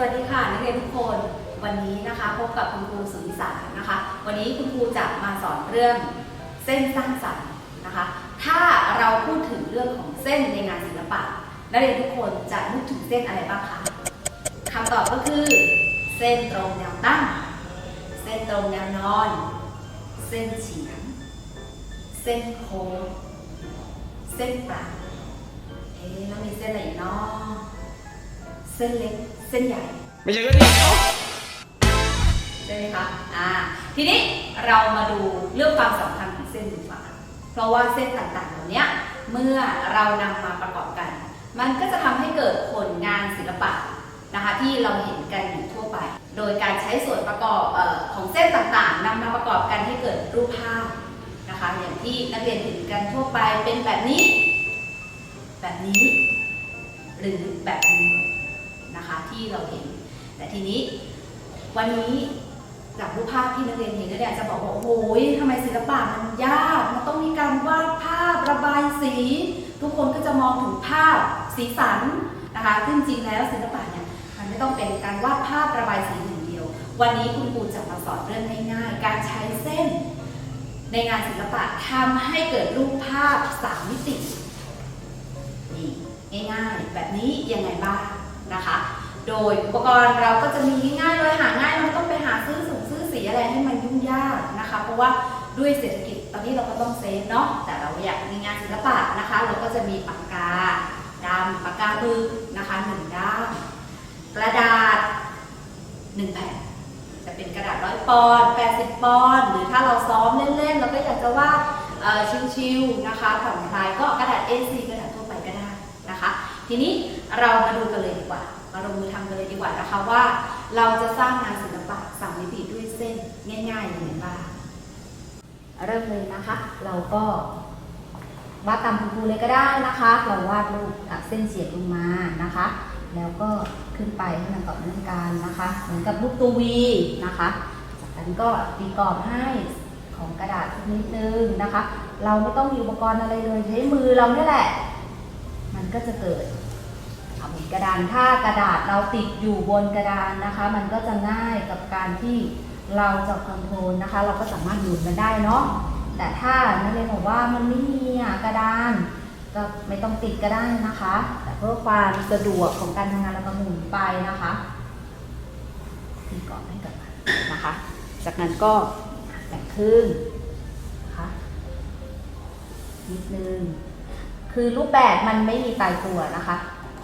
สวัสดีค่ะนักเรียนทุกคนวันนี้นะคะพบกับคุณครูสุนิสานะคะ วันนี้คุณครูจะมาสอนเรื่องเส้นสร้างสรรค์นะคะ ถ้าเราพูดถึงเรื่องของเส้นในงานศิลปะนักเรียนทุกคนจะนึกถึงเส้นอะไรบ้างคะคำตอบก็คือ เส้นตรงแนวตั้ง เส้นตรงแนวนอน เส้นเฉียง เส้นโค้งเส้นปลายเอ๊ะแล้วมีเส้นอะไรอีกเนาะเส้นเล็กเส้นใหญ่ ไม่ใช่ก็ดีเอ้าใช่ไหมคะอ่า ทีนี้เรามาดูเรื่องความสำคัญของเส้นดีกว่า เพราะว่าเส้นต่างๆเหล่านี้เมื่อเรานำมาประกอบกัน มันก็จะทำให้เกิดผลงานศิลปะนะคะที่เราเห็นกันอยู่ทั่วไป โดยการใช้ส่วนประกอบออของเส้นต่างๆนำมาประกอบกันให้เกิดรูปภาพนะคะอย่างที่นักเรียนเห็นกันทั่วไปเป็นแบบนี้ แบบนี้ หรือแบบนี้นะคะที่เราเห็น แต่ทีนี้วันนี้จากรูปภาพที่นักเรียนเห็นนักเรียจะบอกว่าโอ้โหทำไมศิลปะมันยากมันต้องมีการวาดภาพระบายสี ทุกคนก็จะมองถึงภาพสีสันนะคะซึ่งจริงแล้วศิลปะเนี่ยมันไม่ต้องเป็นการวาดภาพระบายสีอย่างเดียว วันนี้คุณครูจะมาสอนเรื่องง่ายๆ การใช้เส้น ในงานศิลปะทำให้เกิดรูปภาพสามมิตินี่ง่ายๆ แบบนี้ยังไงบ้างนะคะ โดยอุปกรณ์เราก็จะมีง่ายเลยหาง่ายเราไม่ต้องไปหาซื้อสูงซื้อสีอะไรให้มันยุ่งยากนะคะ เพราะว่าด้วยเศรษฐกิจตอนนี้เราก็ต้องเซฟเนาะแต่เราอยากมีงานศิลปะนะคะ เราก็จะมีปากกาดำปากกาบึกนะคะหนึ่งด้ามกระดาษหนึ่งแผ่นจะเป็นกระดาษร้อยปอนด์80ปอนด์หรือถ้าเราซ้อมเล่นๆเราก็อยากจะวาดเอ่อชิวๆนะคะผ่อนคลายก็กระดาษ A4 กระดาษทั่วไปก็ได้นะคะ ทีนี้เรามาดูกันเลยดีกว่า มาลงมือทำกันเลยดีกว่านะคะว่า เราจะสร้างงานศิลปะสามมิติด้วยเส้นง่ายๆยังไงบ้างเริ่มเลยนะคะ เราก็วาดตามคุณครูเลยก็ได้นะคะ เราวาดรูปจากเส้นเฉียงลงมานะคะ แล้วก็ขึ้นไปให้มันต่อเนื่องกันนะคะ เหมือนกับรูปตัววีนะคะ จากนั้นก็ตีกรอบให้ของกระดาษสักนิดนึงนะคะ เราไม่ต้องมีอุปกรณ์อะไรเลยใช้มือเราเนี่ยแหละ มันก็จะเกิด บนกระดานถ้ากระดาษเราติดอยู่บนกระดานนะคะ มันก็จะง่ายกับการที่เราจะคอนโทรลนะคะ เราก็สามารถหมุนมันได้เนาะแต่ถ้านักเรียนบอกว่ามันไม่มีกระดาน ก็ไม่ต้องติดก็ได้นะคะ แต่เพื่อความสะดวกของการทำงานเราก็หมุนไปนะคะตีกรอบให้กับมันนะคะ จากนั้นก็แบ่งครึ่งนะคะนิดนึงคือรูปแบบมันไม่มีตายตัวนะคะ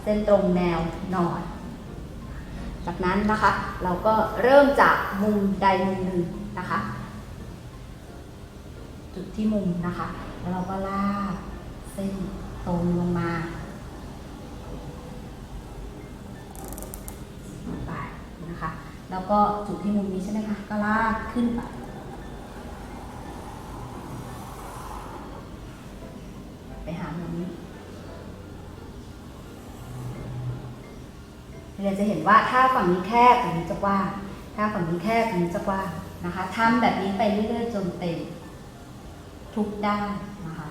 เส้นตรงแนวนอน จากนั้นนะคะ เราก็เริ่มจากมุมใดมุมหนึ่งนะคะ จุดที่มุมนะคะ แล้วเราก็ลากเส้นตรงลงมาไปนะคะ แล้วก็จุดที่มุมนี้ใช่ไหมคะ ก็ลากขึ้นไปไปหามุมนี้ เราจะเห็นว่าถ้าฝั่งนี้แคบฝั่งนี้จะกว้างถ้าฝั่งนี้แคบฝั่งนี้จะกว้างนะคะทำแบบนี้ไปเรื่อยๆจนเต็มทุกด้านนะคะ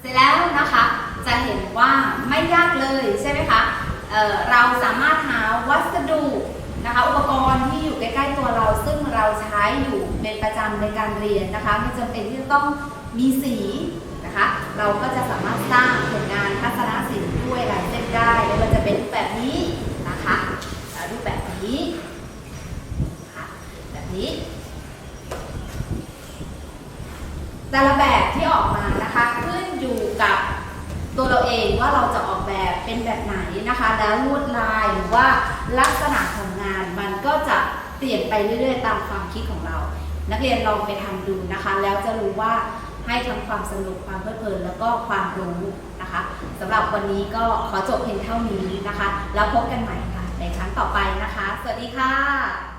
เสร็จแล้วนะคะจะเห็นว่าไม่ยากเลยใช่ไหมคะเเราสามารถหาวัสดุนะคะอุปกรณ์ที่อยู่ใกล้ๆตัวเรา ซึ่งเราใช้อยู่เป็นประจำในการเรียนนะคะไม่จำเป็นที่จะต้องมีสีนะคะเราก็จะสามารถสร้างผลงานทัศนศิลป์ด้วยลายเส้นได้ไม่ว่าจะเป็นรูปแบบนี้นะคะรูปแบบนี้ค่ะแบบนี้ แต่ละแบบที่ออกมานะคะขึ้นอยู่กับ ตัวเราเองว่าเราจะออกแบบเป็นแบบไหนนะคะ แล้วลวดลายหรือว่าลักษณะของงานมันก็จะเปลี่ยนไปเรื่อยๆ ตามความคิดของเรา นักเรียนลองไปทำดูนะคะ แล้วจะรู้ว่าให้ทั้งความสนุกความเพลิดเพลินแล้วก็ความรู้นะคะสำหรับวันนี้ก็ขอจบเพียงเท่านี้นะคะ แล้วพบกันใหม่ค่ะในครั้งต่อไปนะคะ สวัสดีค่ะ